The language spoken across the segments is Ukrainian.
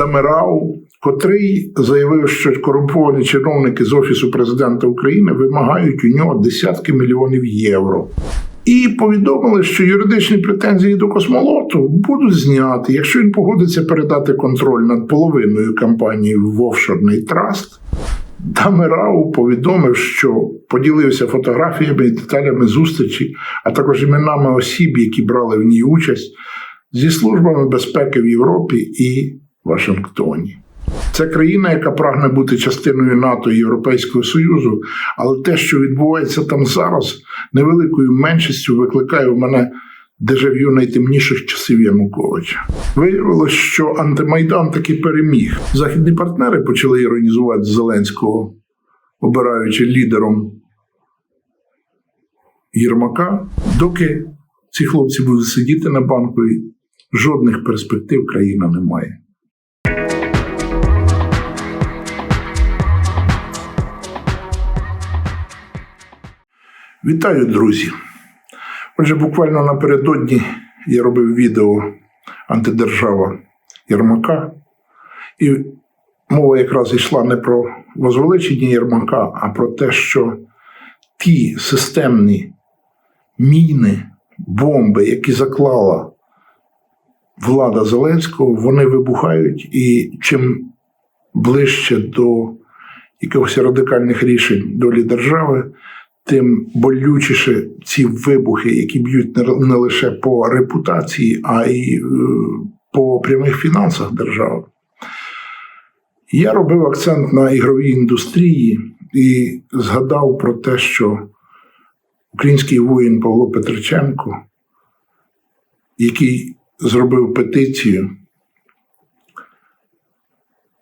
Дамирау, котрий заявив, що корумповані чиновники з Офісу президента України вимагають у нього десятки мільйонів євро. І повідомили, що юридичні претензії до космолоту будуть зняті, якщо він погодиться передати контроль над половиною компанії в офшорний траст. Дамирау повідомив, що поділився фотографіями і деталями зустрічі, а також іменами осіб, які брали в ній участь, зі службами безпеки в Європі і Вашингтоні. Це країна, яка прагне бути частиною НАТО і Європейського Союзу, але те, що відбувається там зараз, невеликою меншістю викликає у мене дежав'ю найтемніших часів Януковича. Виявилось, що антимайдан таки переміг. Західні партнери почали іронізувати Зеленського, обираючи лідером Єрмака, доки ці хлопці будуть сидіти на банку, жодних перспектив країна не має. Вітаю, друзі! Отже, буквально напередодні я робив відео антидержава Єрмака, і мова якраз йшла не про возвеличення Єрмака, а про те, що ті системні міни, бомби, які заклала влада Зеленського, вони вибухають, і чим ближче до якихось радикальних рішень долі держави, тим болючіше ці вибухи, які б'ють не- лише по репутації, а й е, по прямих фінансах держави. Я робив акцент на ігровій індустрії і згадав про те, що український воїн Павло Петриченко, який зробив петицію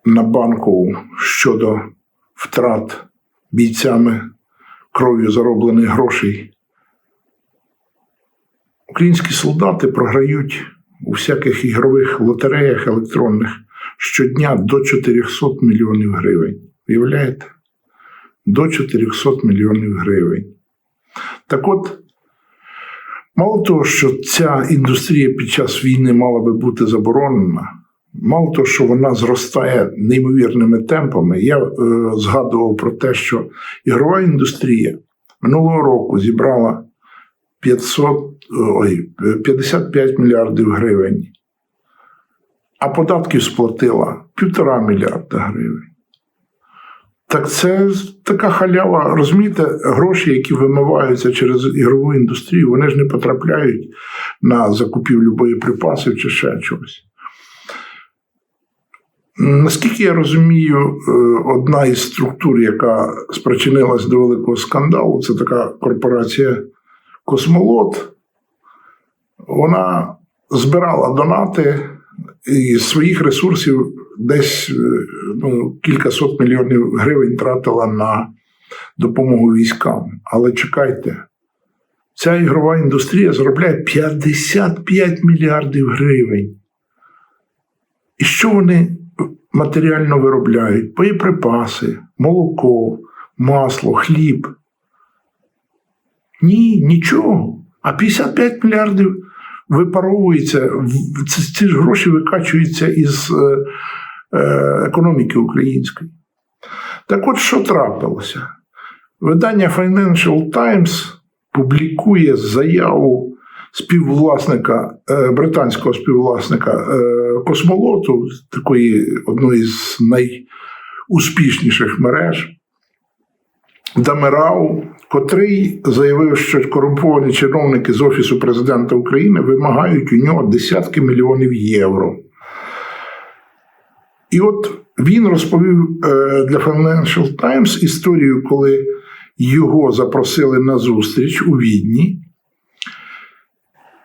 на банкову щодо втрат бійцями кров'ю зароблених грошей. Українські солдати програють у всяких ігрових лотереях електронних щодня до 400 мільйонів гривень. Уявляєте? До 400 мільйонів гривень. Так от, мало того, що ця індустрія під час війни мала би бути заборонена, мало того, що вона зростає неймовірними темпами, я е, згадував про те, що ігрова індустрія минулого року зібрала 500, ой, 55 мільярдів гривень, а податків сплатила півтора мільярда гривень. Так це така халява, розумієте, гроші, які вимиваються через ігрову індустрію, вони ж не потрапляють на закупівлю боєприпасів чи ще чогось. Наскільки я розумію, е, одна із структур, яка спричинилась до великого скандалу, це така корпорація Космолот. Вона збирала донати і своїх ресурсів десь е, ну, кілька сот мільйонів гривень тратила на допомогу військам. Але чекайте, ця ігрова індустрія заробляє 55 мільярдів гривень. І що вони матеріально виробляють? Боєприпаси, молоко, масло, хліб. Ні, нічого. А 55 мільярдів випаровується, ці, ж гроші викачуються із е, е, економіки української. Так от що трапилося? Видання Financial Times публікує заяву співвласника, е, британського співвласника космолоту, такої одної з найуспішніших мереж, Дамирау, котрий заявив, що корумповані чиновники з Офісу президента України вимагають у нього десятки мільйонів євро. І от він розповів е, для Financial Times історію, коли його запросили на зустріч у Відні.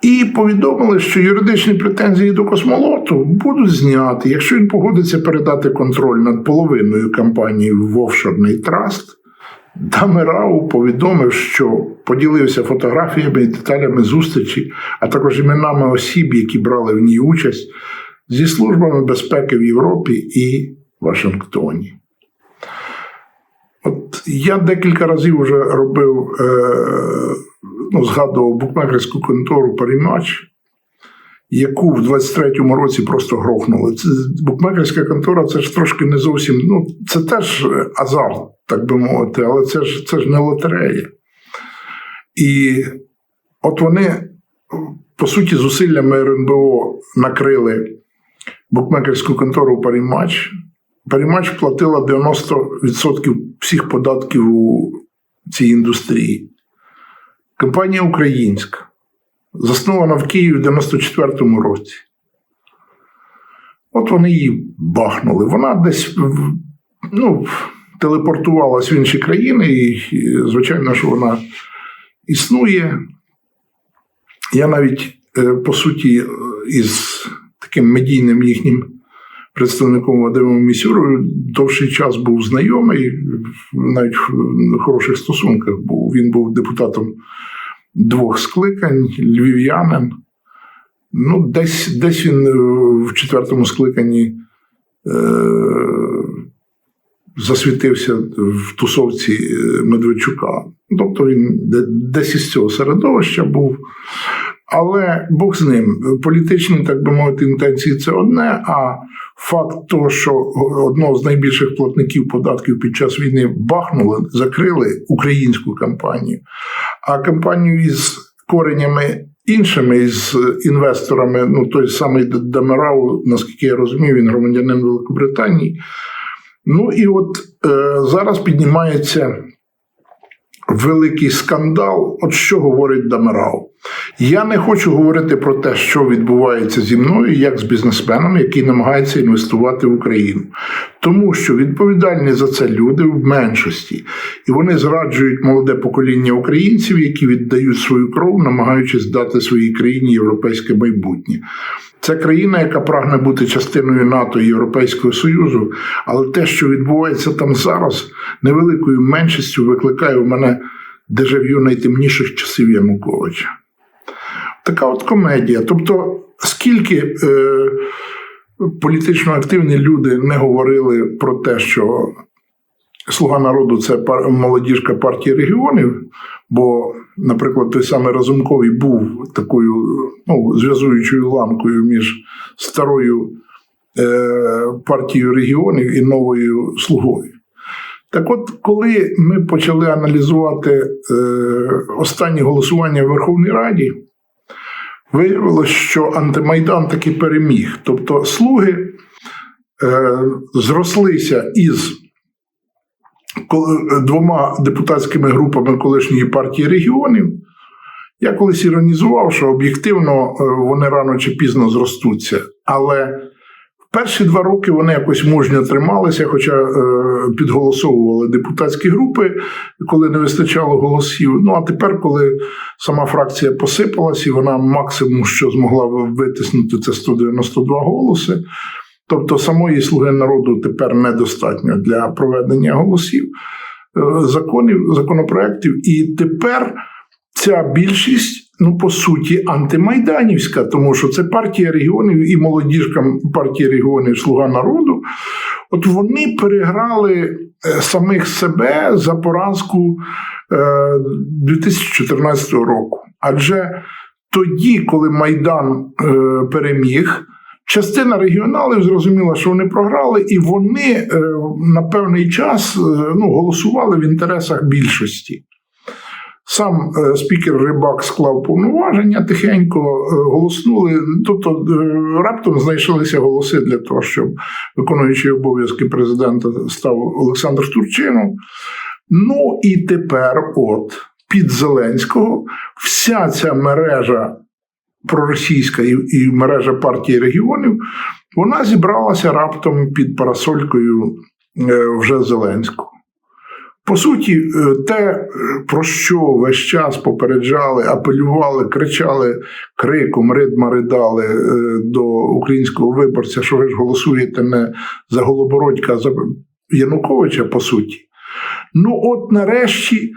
І повідомили, що юридичні претензії до космолоту будуть зняті, якщо він погодиться передати контроль над половиною компанії в офшорний траст. Дамирау повідомив, що поділився фотографіями і деталями зустрічі, а також іменами осіб, які брали в ній участь, зі службами безпеки в Європі і Вашингтоні. От я декілька разів вже робив, е, ну, згадував букмекерську контору Парімач, яку в 23-му році просто грохнули. Це букмекерська контора це ж трошки не зовсім. Ну, це теж азарт, так би мовити, але це ж це ж не лотерея. І от вони, по суті, зусиллями РНБО накрили букмекерську контору Парімач. Парімач платила 90% всіх податків у цій індустрії. Компанія українська, заснована в Києві в 94-му році. От вони її бахнули. Вона десь ну, телепортувалась в інші країни, і, звичайно, що вона існує. Я навіть, е, по суті, із таким медійним їхнім представником Вадимом Місюрою довший час був знайомий, навіть в хороших стосунках був. Він був депутатом двох скликань, львів'янин. Ну, десь десь він в четвертому скликанні е, засвітився в тусовці Медведчука. Тобто він десь із цього середовища був. Але Бог з ним. Політичні, так би мовити, інтенції це одне. А факт того, що одного з найбільших платників податків під час війни бахнули, закрили українську кампанію, а кампанію із коренями іншими з інвесторами, ну той самий Дамерау, наскільки я розумію, він громадянин Великобританії. Ну і от е, зараз піднімається великий скандал. От що говорить Дамерау. Я не хочу говорити про те, що відбувається зі мною, як з бізнесменом, який намагається інвестувати в Україну, тому що відповідальні за це люди в меншості, і вони зраджують молоде покоління українців, які віддають свою кров, намагаючись дати своїй країні європейське майбутнє. Це країна, яка прагне бути частиною НАТО і Європейського Союзу, але те, що відбувається там зараз, невеликою меншістю викликає у мене дежав'ю найтемніших часів Януковича. Така от комедія. Тобто, скільки е, політично активні люди не говорили про те, що Слуга народу це молодіжка партії регіонів, бо, наприклад, той самий Разумковий був такою ну, зв'язуючою ламкою між старою е, партією регіонів і новою слугою. Так от, коли ми почали аналізувати е, останні голосування в Верховній Раді, виявилось, що антимайдан таки переміг. Тобто слуги е, зрослися із двома депутатськими групами колишньої партії регіонів. Я колись іронізував, що об'єктивно е, вони рано чи пізно зростуться. Але перші два роки вони якось мужньо трималися, хоча е, підголосовували депутатські групи, коли не вистачало голосів. Ну а тепер, коли сама фракція посипалась, і вона максимум, що змогла витиснути, це 192 голоси. Тобто самої слуги народу тепер недостатньо для проведення голосів е, законів, законопроєктів. І тепер ця більшість, ну по суті, антимайданівська, тому що це партія регіонів і молодіжка партії регіонів Слуга народу. От вони переграли е, самих себе за поразку 2014 е, року. Адже тоді, коли Майдан переміг. Частина регіоналів зрозуміла, що вони програли, і вони е, на певний час е, ну, голосували в інтересах більшості. Сам е, спікер Рибак склав повноваження, тихенько голоснули. Тобто раптом знайшлися голоси для того, щоб виконуючий обов'язки президента став Олександр Турчинов. Ну і тепер, от під Зеленського, вся ця мережа проросійська і, і мережа партії регіонів, вона зібралася раптом під парасолькою е, вже Зеленського. По суті, е, те, про що весь час попереджали, апелювали, кричали криком, ридма ридали е, до українського виборця, що ви ж голосуєте не за Голобородька, а за Януковича, по суті. Ну, от нарешті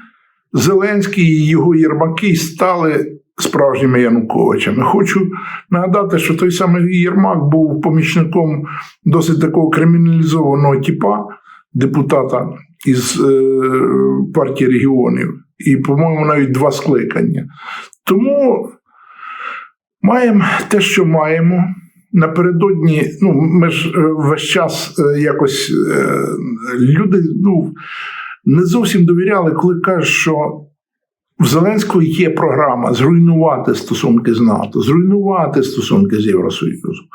Зеленський і його Єрмаки стали справжніми Януковичами. Хочу нагадати, що той самий Єрмак був помічником досить такого криміналізованого типа депутата із е, партії регіонів, і, по-моєму, навіть два скликання. Тому Маємо те, що маємо. Напередодні, ну, ми ж е, весь час е, якось люди ну, не зовсім довіряли, коли кажуть, що в Зеленського є програма зруйнувати стосунки з НАТО, зруйнувати стосунки з Євросоюзом.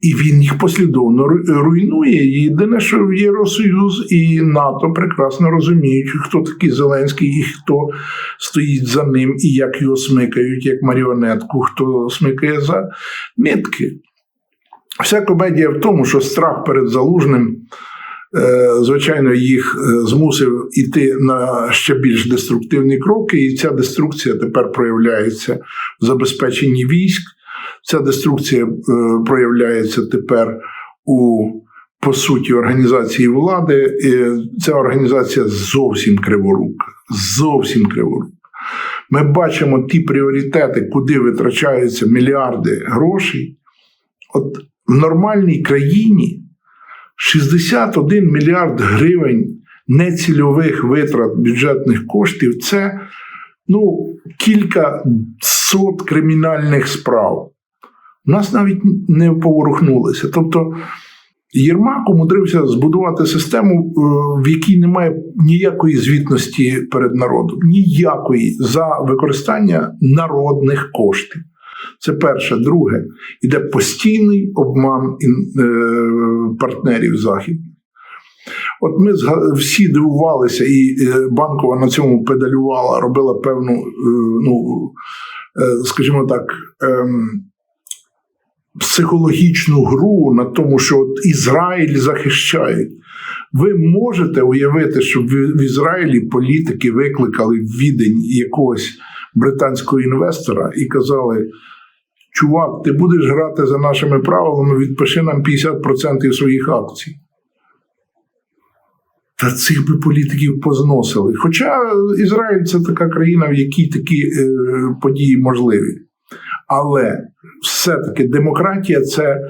І він їх послідовно ру- руйнує. Єдине, що Євросоюз і НАТО прекрасно розуміють, хто такий Зеленський і хто стоїть за ним, і як його смикають, як маріонетку, хто смикає за нитки. Вся комедія в тому, що страх перед залужним, звичайно, їх е, змусив іти на ще більш деструктивні кроки, і ця деструкція тепер проявляється в забезпеченні військ. Ця деструкція е, проявляється тепер у по суті організації влади. І Ця організація зовсім криворука. Зовсім криворука. Ми бачимо ті пріоритети, куди витрачаються мільярди грошей. От в нормальній країні 61 мільярд гривень нецільових витрат бюджетних коштів це ну, кілька сот кримінальних справ. У нас навіть не поворухнулися. Тобто Єрмак умудрився збудувати систему, е, в якій немає ніякої звітності перед народом, ніякої за використання народних коштів. Це перше. Друге, іде постійний обман е, партнерів західних. От ми всі дивувалися, і е, банкова на цьому педалювала, робила певну, е, ну, скажімо так, ем, психологічну гру на тому, що от Ізраїль захищають. Ви можете уявити, що в в Ізраїлі політики викликали в відень якогось британського інвестора і казали: чувак, ти будеш грати за нашими правилами, відпиши нам 50% своїх акцій. Та цих би політиків позносили. Хоча Ізраїль це така країна, в якій такі е, події можливі. Але все-таки демократія це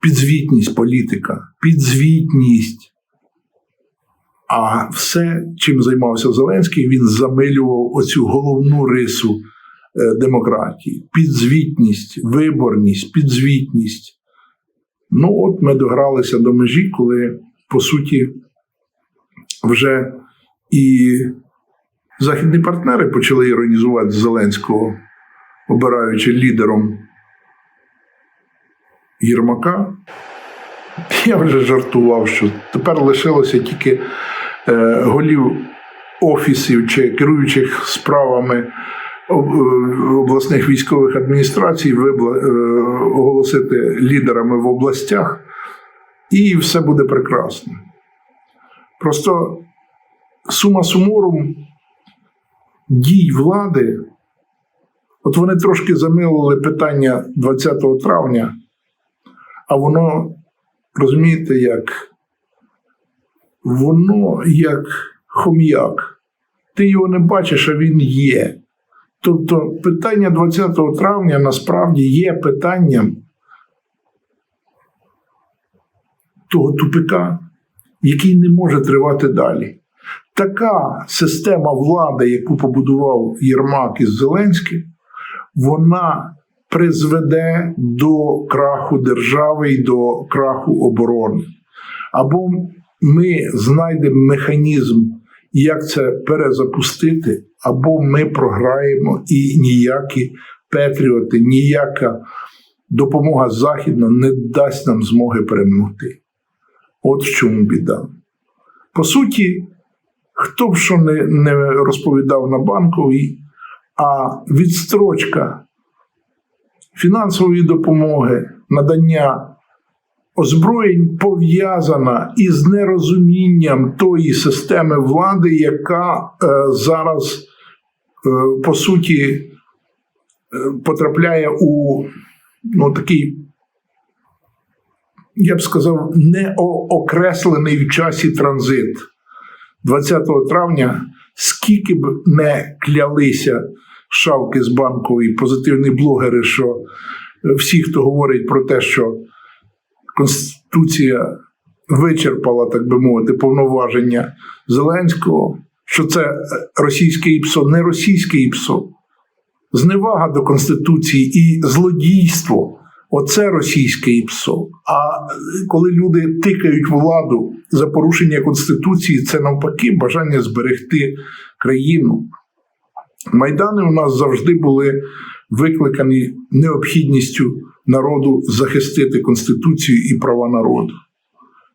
підзвітність політика, підзвітність. А все, чим займався Зеленський, він замилював оцю головну рису демократії: підзвітність, виборність, підзвітність. Ну, от ми догралися до межі, коли, по суті, вже і західні партнери почали іронізувати Зеленського, обираючи лідером Єрмака. Я вже жартував, що тепер лишилося тільки е, голів офісів чи керуючих справами е, обласних військових адміністрацій е, оголосити лідерами в областях, і все буде прекрасно. Просто сума суморум дій влади, от вони трошки замилили питання 20 травня, а воно, розумієте, як воно як хом'як. Ти його не бачиш, а він є. Тобто питання 20 травня насправді є питанням того тупика, який не може тривати далі. Така система влади, яку побудував Єрмак із Зеленським, вона призведе до краху держави і до краху оборони. Або ми знайдемо механізм, як це перезапустити, або ми програємо і ніякі патріоти, ніяка допомога західна не дасть нам змоги перемогти. От в чому біда. По суті, хто б що не, не розповідав на банковій, а відстрочка фінансової допомоги, надання озброєнь пов'язана із нерозумінням тої системи влади, яка е, зараз, по суті, е, потрапляє у ну, такий я б сказав, не окреслений в часі транзит. 20 травня, скільки б не клялися шавки з банкової, позитивні блогери, що всі, хто говорить про те, що Конституція вичерпала, так би мовити, повноваження Зеленського, що це російське ІПСО, не російське ІПСО. зневага до Конституції і злодійство оце російське ІПСО. А коли люди тикають владу за порушення Конституції, це навпаки бажання зберегти країну. Майдани у нас завжди були викликані необхідністю народу захистити Конституцію і права народу.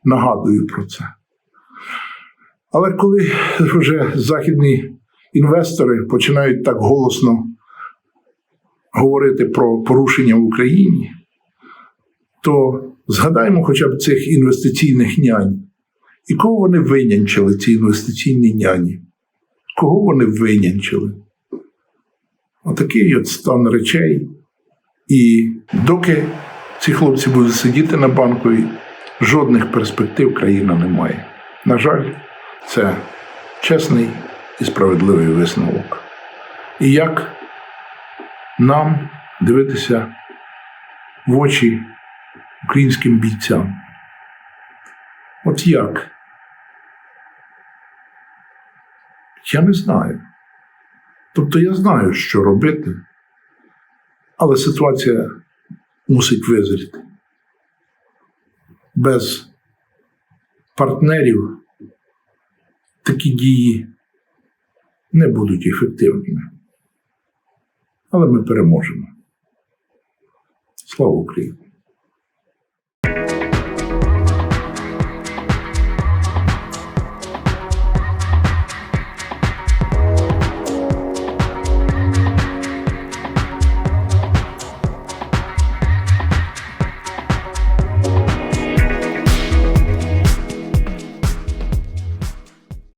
Нагадую про це. Але коли вже західні інвестори починають так голосно говорити про порушення в Україні, то згадаємо хоча б цих інвестиційних нянь. І кого вони винянчили, ці інвестиційні няні? Кого вони винянчили? Отакий от стан речей. І доки ці хлопці будуть сидіти на банку, жодних перспектив країна не має. На жаль, це чесний і справедливий висновок. І як нам дивитися в очі українським бійцям? От як? Я не знаю. Тобто я знаю, що робити, але ситуація мусить визріти. Без партнерів такі дії не будуть ефективними. Але ми переможемо. Слава Україні!